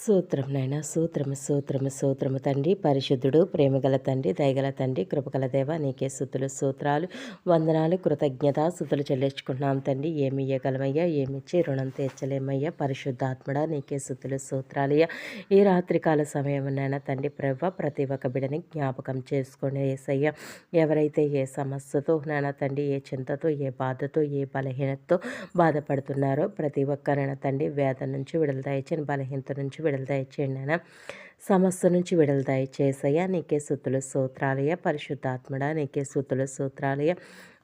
సూత్రం నైనా సూత్రము సూత్రము సూత్రము తండ్రి పరిశుద్ధుడు ప్రేమగల తండ్రి దయగల తండ్రి కృపగల దేవ నీకే సుతులు సూత్రాలు వందనాలు కృతజ్ఞత సుతులు చెల్లించుకున్నాం తండ్రి. ఏమి ఇయ్యగలమయ్యా? ఏమిచ్చి రుణం తీర్చలేమయ్యా? పరిశుద్ధాత్మడా నీకే సుతులు సూత్రాలయ్యా. ఈ రాత్రికాల సమయమునైనా తండ్రి ప్రభ ప్రతి ఒక్క బిడని జ్ఞాపకం చేసుకుని ఏసయ్య. ఎవరైతే ఏ సమస్యతో నైనా తండ్రి ఏ చింతతో ఏ బాధతో ఏ బలహీనతతో బాధపడుతున్నారో ప్రతి ఒక్కరైనా తండ్రి వేద నుంచి విడుదల దయచని బలహీనత నుంచి విడుదల దయచేయండి నాన్న సమస్య నుంచి విడుదల దయచేసయ్యా. నీకే సుతుల సూత్రాలయ పరిశుద్ధాత్మడ నీకే సుతుల సూత్రాలయ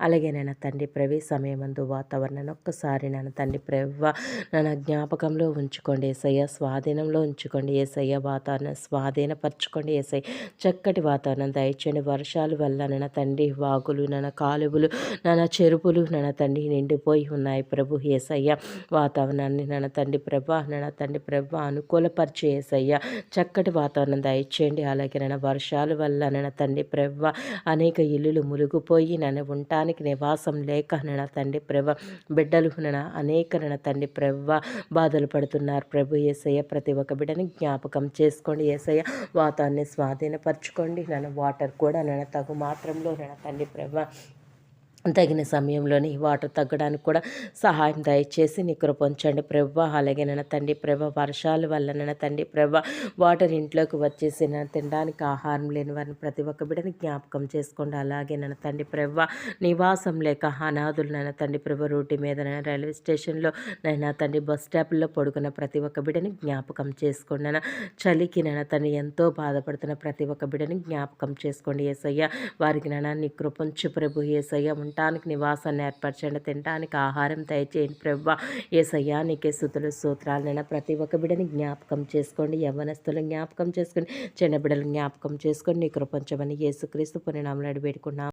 అలాగే నేను తండ్రి ప్రవి సమయమందు వాతావరణాన్ని ఒక్కసారి నన్ను తండ్రి ప్రవ్వ నన్ను జ్ఞాపకంలో ఉంచుకోండి ఏసయ్య. స్వాధీనంలో ఉంచుకోండి ఏసయ్య. వాతావరణం స్వాధీనపరచుకోండి ఏసయ్య. చక్కటి వాతావరణం దయచేయండి. వర్షాల వల్ల నన్న తండ్రి వాగులు నన్న కాలువలు నన్న చెరుపులు నన్న తండ్రి నిండిపోయి ఉన్నాయి ప్రభు ఏసయ్య. వాతావరణాన్ని నన్న తండ్రి ప్రభ నన్న తండ్రి ప్రభ అనుకూలపరిచి ఏసయ్య. చక్కటి వాతావరణం దయచేయండి. అలాగే నన్న వర్షాల వల్ల నన్న తండ్రి ప్రవ్వ అనేక ఇల్లులు మునిగిపోయి నన్ను ఉండటానికి నివాసం లేక నన్న తండ్రి ప్రభ బిడ్డలు నన అనేక నన్న తండ్రి ప్రవ్వ బాధలు పడుతున్నారు. ప్రభు ఏసయ్య ప్రతి ఒక్క బిడ్డని జ్ఞాపకం చేసుకోండి. ఏసయ్య వాతాన్ని స్వాధీనపరచుకోండి. నన్ను వాటర్ కూడా నన్ను తగు మాత్రంలో నన్ను తండ్రి ప్రభ తగిన సమయంలోని వాటర్ తగ్గడానికి కూడా సహాయం దయచేసి నీ కృపంచండి ప్రభ. అలాగే నన్న తండ్రి ప్రభ వర్షాల వల్ల నన్న తండ్రి ప్రభ వాటర్ ఇంట్లోకి వచ్చేసి నన్ను తినడానికి ఆహారం లేని వారిని ప్రతి ఒక్క బిడ్డని జ్ఞాపకం చేసుకోండి. అలాగే నన్న తండ్రి ప్రభ నివాసం లేక అనాథులు నన్న తండ్రి ప్రభ రోడ్డు మీద రైల్వే స్టేషన్లో నైనా తండ్రి బస్ స్టాప్లో పడుకున్న ప్రతి ఒక్క బిడ్డని జ్ఞాపకం చేసుకోండి. నన్న చలికి నన్న తండ్రి ఎంతో బాధపడుతున్న ప్రతి ఒక్క బిడ్డని జ్ఞాపకం చేసుకోండి. ఏసయ్య వారికి నన్న నీ కృపంచు ప్రభు. ఏసయ్య తినటానికి నివాసాన్ని ఏర్పరచండి. తినడానికి ఆహారం దయచేయండి. ప్రభా ఏ సయ్యానికే సుతులు సూత్రాలైనా ప్రతి ఒక్క బిడని జ్ఞాపకం చేసుకోండి. యవనస్తులు జ్ఞాపకం చేసుకోండి. చిన్న బిడ్డలు జ్ఞాపకం చేసుకోండి. నీ కృపంచమని యేసుక్రీస్తు పుణ్యనామలు అడిపెట్టుకున్నాం